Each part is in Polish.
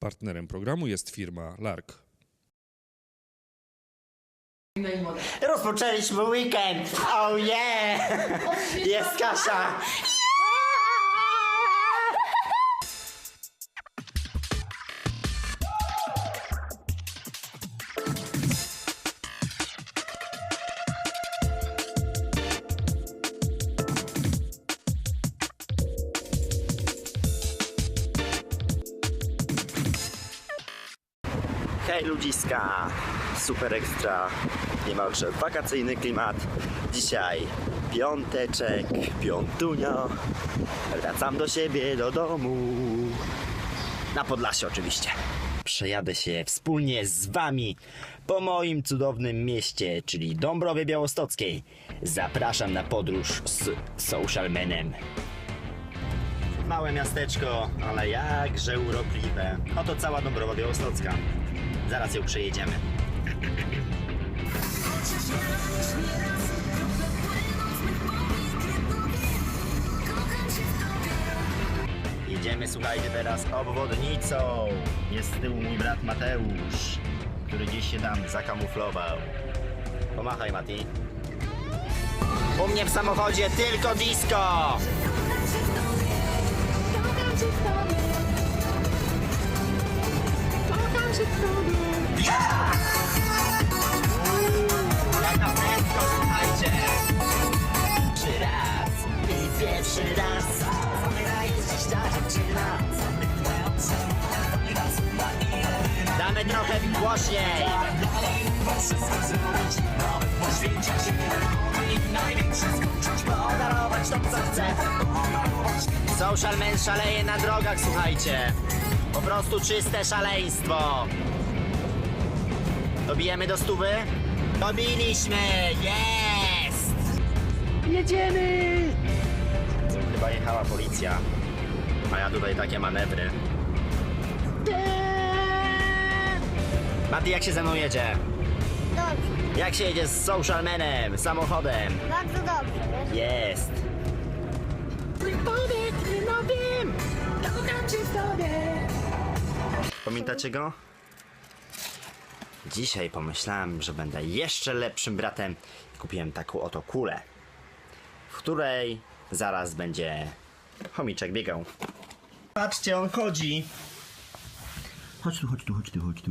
Partnerem programu jest firma Lark. Rozpoczęliśmy weekend! Oh yeah! Jest Kasia! Hej ludziska! Super ekstra, niemalże wakacyjny klimat. Dzisiaj piąteczek, piątunio. Wracam do siebie, do domu. Na Podlasie oczywiście. Przejadę się wspólnie z wami po moim cudownym mieście, czyli Dąbrowie Białostockiej. Zapraszam na podróż z Socialmanem. Małe miasteczko, ale jakże urokliwe. Oto cała Dąbrowa Białostocka. Zaraz ją przejedziemy. Jedziemy, słuchajcie, teraz obwodnicą. Jest z tyłu mój brat Mateusz, który gdzieś się tam zakamuflował. Pomachaj, Mati. U mnie w samochodzie tylko disco! Jaka Damy trochę głośniej Podarować to co Social Man szaleje na drogach, słuchajcie Po prostu czyste szaleństwo Dobijemy do stówy? Dobiliśmy! Jest! Jedziemy! Chyba jechała policja. A ja tutaj takie manewry. Mati, jak się ze mną jedzie? Dobrze, Jak się jedzie z Social Manem, samochodem? bardzo dobrze, wiesz? Jest! Pamiętacie go? Dzisiaj pomyślałem, że będę jeszcze lepszym bratem. Kupiłem taką oto kulę, w której zaraz będzie chomiczek biegał. Patrzcie, on chodzi! Chodź tu, chodź tu, chodź tu, chodź tu.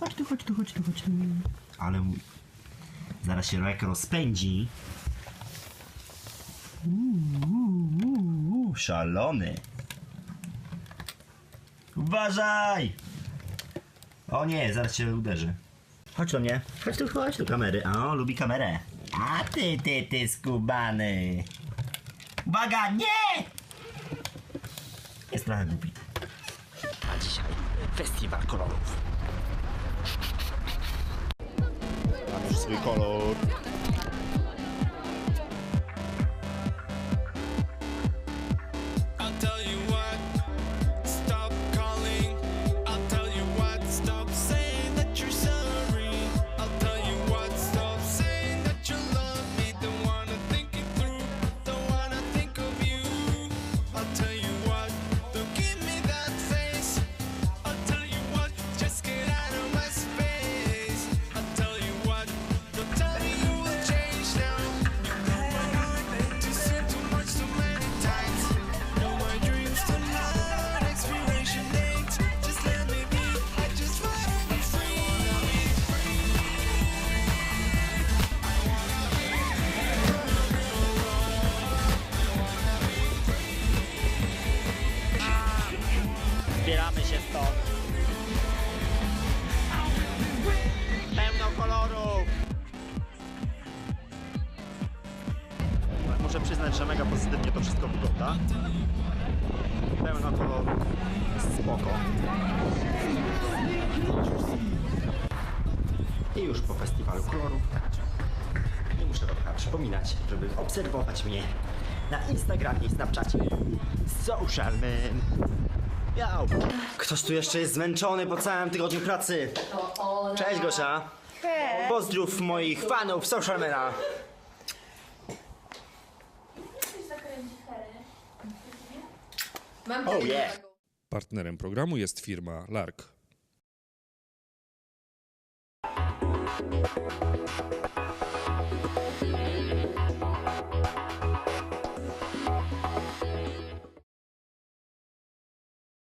Chodź tu, chodź tu, chodź tu, chodź tu. Ale mu- zaraz się jak rozpędzi. Uuu, szalony. Uważaj! O nie, zaraz cię uderzy. Chodź do mnie. Chodź tu, chodź do kamery. O, lubi kamerę. A ty, ty, ty, skubany. Uwaga, nie! Jest trochę głupi. A dzisiaj festiwal kolorów. Mam już swój kolor. Stąd. Pełno kolorów. Muszę przyznać, że mega pozytywnie to wszystko wygląda. Pełno kolorów. Spoko. I już po festiwalu kolorów. Nie muszę wam chyba przypominać, żeby obserwować mnie na Instagramie i Snapchacie. Socialman. Ktoś tu jeszcze jest zmęczony po całym tygodniu pracy. Cześć Gosia. Pozdrów moich fanów Socialmana. Mam Oh, yeah. Partnerem programu jest firma Lark.